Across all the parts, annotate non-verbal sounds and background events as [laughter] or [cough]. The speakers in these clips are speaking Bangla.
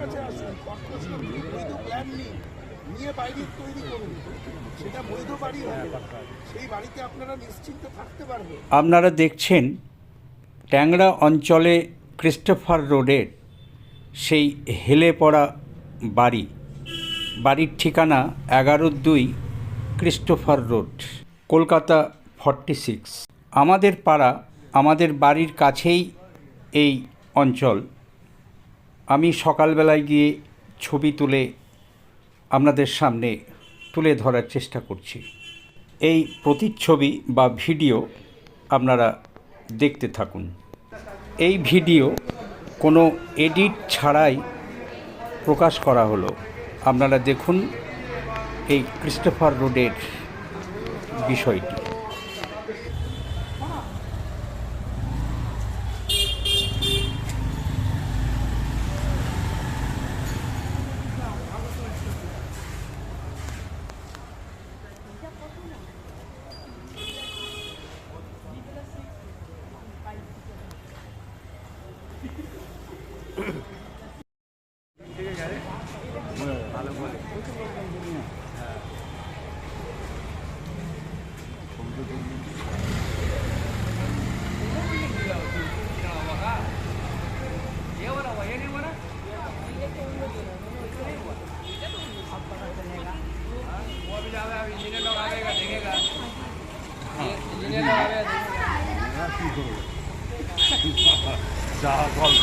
কাছে আসুন বৈধ প্ল্যান নিয়ে বাইরে তৈরি করুন। সেটা বৈধ বাড়ি হবে সেই বাড়িতে আপনারা নিশ্চিন্তে থাকতে পারবেন। আপনারা দেখছেন ট্যাংরা অঞ্চলে ক্রিস্টোফার রোডের সেই হেলে পড়া বাড়ি। বাড়ির ঠিকানা এগারো দুই Christopher road, Kolkata forty six. আমাদের পাড়া, আমাদের বাড়ির কাছেই এই অঞ্চল। আমি সকালবেলায় গিয়ে ছবি তুলে আপনাদের সামনে তুলে ধরার চেষ্টা করছি। এই প্রতিচ্ছবি বা ভিডিও আপনারা দেখতে থাকুন। এই ভিডিও কোনো এডিট ছাড়াই প্রকাশ করা হলো। আপনারা দেখুন এই ক্রিস্টোফার রোডের বিষয়টি। হ্যাঁ, কি করব? [laughs] যা গল্প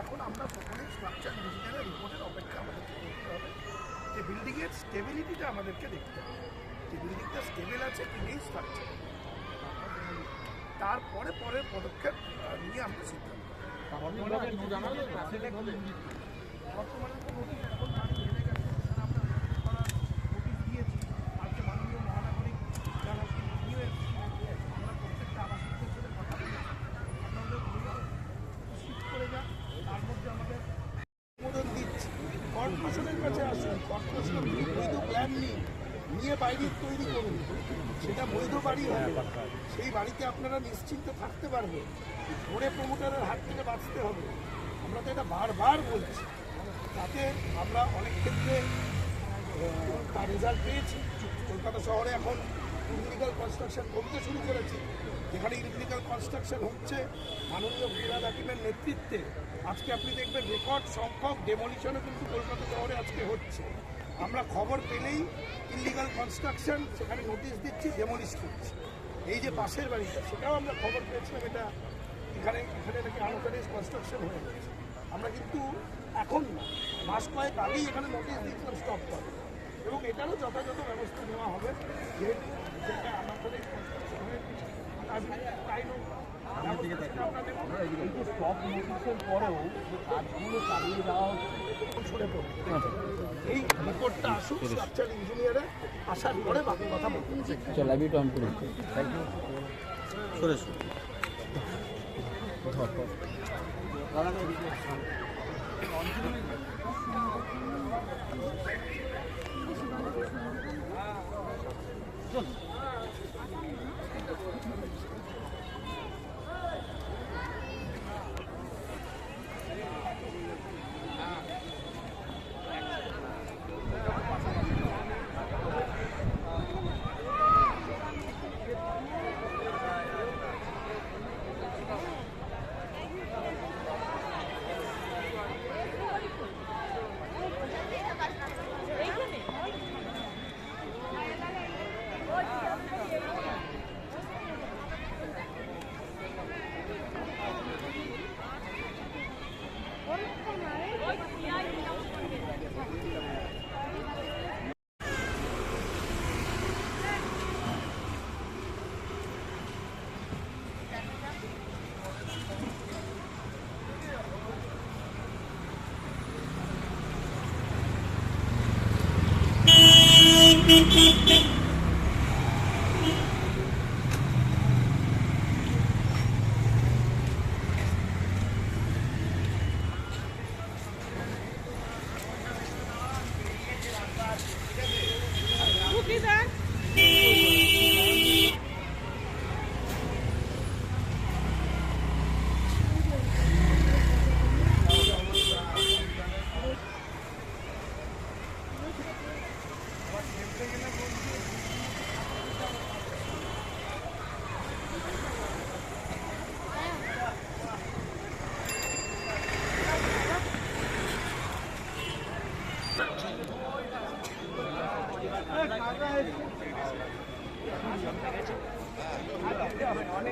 এখন আমরা সকলেই স্ট্রাকচার ইঞ্জিনিয়ারের রিপোর্টের অপেক্ষা আমাদেরকে করতে হবে যে বিল্ডিংয়ের স্টেবিলিটিটা আমাদেরকে দেখতে হবে। স্টেবিলিটিটা স্টেবিল স্টেবল আছে কি নেই স্ট্রাকচার তারপরে পরের পদক্ষেপ নিয়ে আমরা সিদ্ধান্ত। বর্তমানে তো নোটিশ এখন বাড়ি জেনে গেছে সেটা আমরা নোটিশ করার নোটিশ দিয়েছি আজকে মাননীয় মহানাগরিক যারা নিয়ে এসেছি আমরা প্রত্যেকটা আবাসিক ক্ষেত্রে কথা বলেছি আপনাদের নিশ্চিত করে যান তার মধ্যে আমাদের অনুমোদন দিচ্ছি কর্পোরেশনের কাছে আসুন কর্পোরেশন বৈধ প্ল্যান নিন নিয়ে বাইরে তৈরি করুন। সেটা বৈধ বাড়ি হবে। সেই বাড়িতে আপনারা নিশ্চিন্তে থাকতে পারবেন ধরে প্রমোটারের হাত থেকে বাঁচতে হবে। আমরা তো এটা বারবার বলছি। তাতে আমরা অনেক ক্ষেত্রে তার রেজাল্ট পেয়েছি। কলকাতা শহরে এখন ইলিগাল কনস্ট্রাকশন কমতে শুরু করেছে। যেখানে ইলিগাল কনস্ট্রাকশন হচ্ছে, মাননীয় ফিরাদ হাকিমের নেতৃত্বে। আজকে আপনি দেখবেন রেকর্ড সংখ্যক ডেমোলিশনও কিন্তু কলকাতা শহরে আজকে হচ্ছে। আমরা খবর পেলেই ইলিগাল কনস্ট্রাকশন সেখানে নোটিশ দিচ্ছি ডেমোলিশ করছি। এই যে পাশের বাড়িটা, সেটাও আমরা খবর পেয়েছিলাম, এটা এখানে এখানে নাকি আনঅথরাইজ কনস্ট্রাকশন হয়ে গেছে। আমরা কিন্তু এখন না, মাস কয়েক আগেই এখানে নোটিশ দিয়েছিলাম স্টপ করে এবং এটারও যথাযথ ব্যবস্থা নেওয়া হবে। যেহেতু নির্দেশের পরেও যে কাজগুলো চালিয়ে যাওয়া হচ্ছে এই রিপোর্টটা আসুক স্ট্রাকচার ইঞ্জিনিয়ারে আসার পরে বাকি কথা বলতে থ্যাংক ইউ সরে সরে চল beep, beep, beep. না